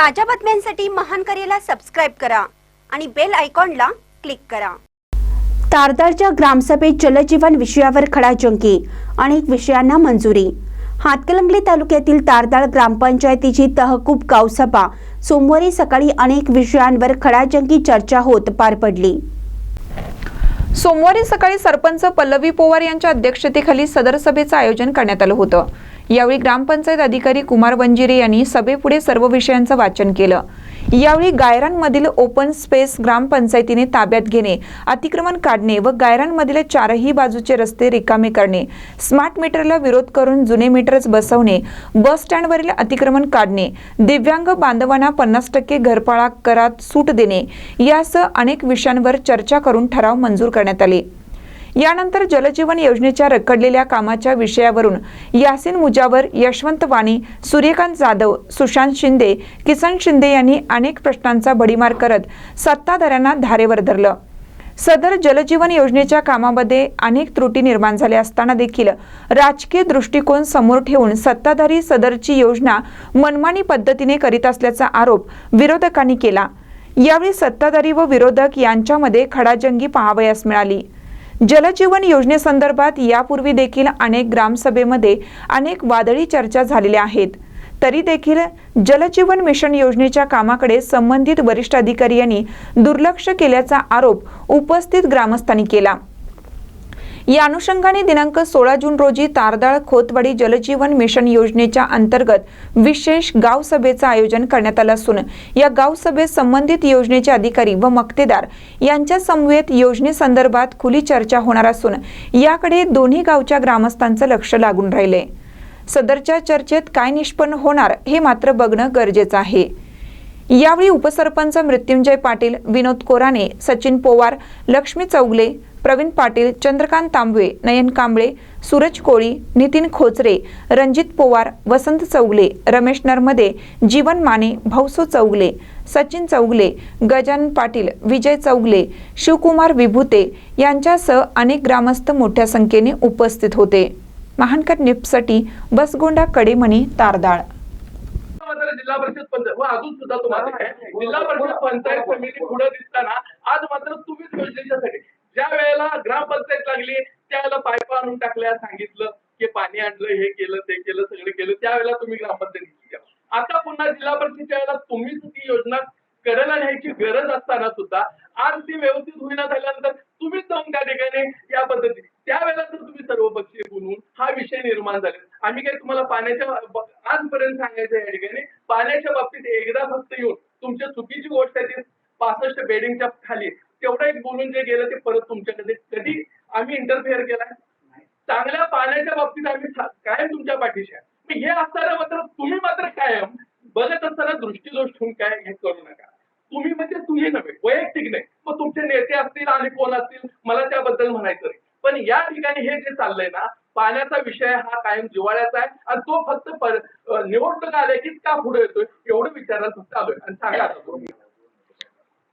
ताज्या बातम्यांसाठी महान करेला सबस्क्राईब करा आणि बेल आयकॉनला क्लिक करा. तारदारच्या ग्रामसभेत जलजीवन विषयावर खडाजंकी अनेक विषयांना मंजुरी. हातकलंगले तालुक्यातील तारदाळ ग्रामपंचायतीची तहकूब गावसभा सोमवारी सकाळी अनेक विषयांवर खडाजंकी चर्चा होत पार पडली. सोमवारी सकाळी सरपंच पल्लवी पोवार यांच्या अध्यक्षतेखाली सदर सभेचं आयोजन करण्यात आलं होतं. यावेळी ग्रामपंचायत अधिकारी कुमार वंजिरे यांनी सभेपुढे सर्व विषयांचं वाचन केलं. यावेळी गायरांमधील ओपन स्पेस ग्रामपंचायतीने ताब्यात घेणे अतिक्रमण काढणे व गायरांमधील चारही बाजूचे रस्ते रिकामे करणे स्मार्ट मीटरला विरोध करून जुने मीटर्स बसवणे बस स्टँडवरील अतिक्रमण काढणे दिव्यांग बांधवांना पन्नास टक्के घरपाळा करात सूट देणे यासह अनेक विषयांवर चर्चा करून ठराव मंजूर करण्यात आले. यानंतर जलजीवन योजनेच्या रखडलेल्या कामाच्या विषयावरून यासिन मुजावर यशवंत वाणी सूर्यकांत जाधव सुशांत शिंदे किसन शिंदे यांनी अनेक प्रश्नांचा भडीमार करत सत्ताधाऱ्यांना धारेवर धरलं. सदर जलजीवन योजनेच्या कामामध्ये अनेक त्रुटी निर्माण झाल्या असताना देखील राजकीय दृष्टिकोन समोर ठेवून सत्ताधारी सदरची योजना मनमानी पद्धतीने करीत असल्याचा आरोप विरोधकांनी केला. यावेळी सत्ताधारी व विरोधक यांच्यामध्ये खडाजंगी पाहावयास मिळाली. जलजीवन योजनेसंदर्भात यापूर्वी देखील अनेक ग्रामसभेमध्ये अनेक वादळी चर्चा झालेल्या आहेत. तरी देखील जलजीवन मिशन योजनेच्या कामाकडे संबंधित वरिष्ठ अधिकारी यांनी दुर्लक्ष केल्याचा आरोप उपस्थित ग्रामस्थांनी केला. या अनुषंगाने दिनांक सोळा जून रोजी तारदाळ खोतवाडी जलजीवन मिशन योजनेच्या अंतर्गत विशेष गाव सभेचं आयोजन करण्यात आलं असून या गाव सभेत संबंधित योजनेचे अधिकारी व मक्तेदार यांच्या समवेत योजनेसंदर्भात खुली चर्चा होणार असून याकडे दोन्ही गावच्या ग्रामस्थांचं लक्ष लागून राहिले. सदरच्या चर्चेत काय निष्पन्न होणार हे मात्र बघणं गरजेचं आहे. यावेळी उपसरपंच मृत्युंजय पाटील विनोद कोराने सचिन पोवार लक्ष्मी चौगले प्रवीण पाटील चंद्रकांत तांबवे नयन कांबळे सूरज कोळी नितीन खोचरे रणजित पोवार वसंत चौगले रमेश नरमदे जीवन माने भाऊसो चौगले सचिन चौगले गजानन पाटील विजय चौगले शिवकुमार विभूते यांच्यासह अनेक ग्रामस्थ मोठ्या संख्येने उपस्थित होते. महानकर निपसाठी बसगोंडा कडेमणी तारदाळ. जिल्हा परिषद पंचायत व अजून सुद्धा तुम्हाला जिल्हा परिषद पंचायत समिती पुढे दिसताना आज मात्र तुम्हीच योजनेच्यासाठी ग्रामपंचायत लागली त्यावेळेला पायपा आणून टाकल्या सांगितलं की पाणी आणलं हे केलं ते केलं सगळं केलं. त्यावेळेला तुम्ही ग्रामपंचायत आता पुन्हा जिल्हा परिषदच्या वेळेला तुम्हीच ती योजना करायला न्यायची गरज असताना सुद्धा आज ती व्यवस्थित होईना झाल्यानंतर तुम्हीच जाऊन त्या ठिकाणी या पद्धतीने त्यावेळेला तर तुम्ही सर्वपक्षीय बोलून हा विषय निर्माण झाले. आम्ही काही तुम्हाला पाण्याच्या आजपर्यंत सांगायचं या ठिकाणी पाण्याच्या बाबतीत एकदा फक्त येऊन तुमच्या चुकीची गोष्ट आहे ती पासष्ट बेडिंगच्या खाली तेवढं एक बोलून जे गेलं ते परत तुमच्याकडे कधी इंटरफेअर केलाय? चांगल्या पाण्याच्या बाबतीत आम्ही कायम तुमच्या पाठीशी आहे. हे असताना मात्र तुम्ही मात्र कायम बघत असताना दृष्टीदोष ठेवून काय हे करू नका. तुम्ही म्हणजे तुम्ही नव्हे वैयक्तिक नाही. मग तुमचे नेते असतील आणि कोण असतील मला त्याबद्दल म्हणायचं नाही. पण या ठिकाणी हे जे चाललंय ना पाण्याचा विषय हा कायम जिवाळ्याचा आहे आणि तो फक्त पर- निवडणूक आल्या की का पुढे येतोय एवढं विचारायला फक्त आलोय आणि सांगा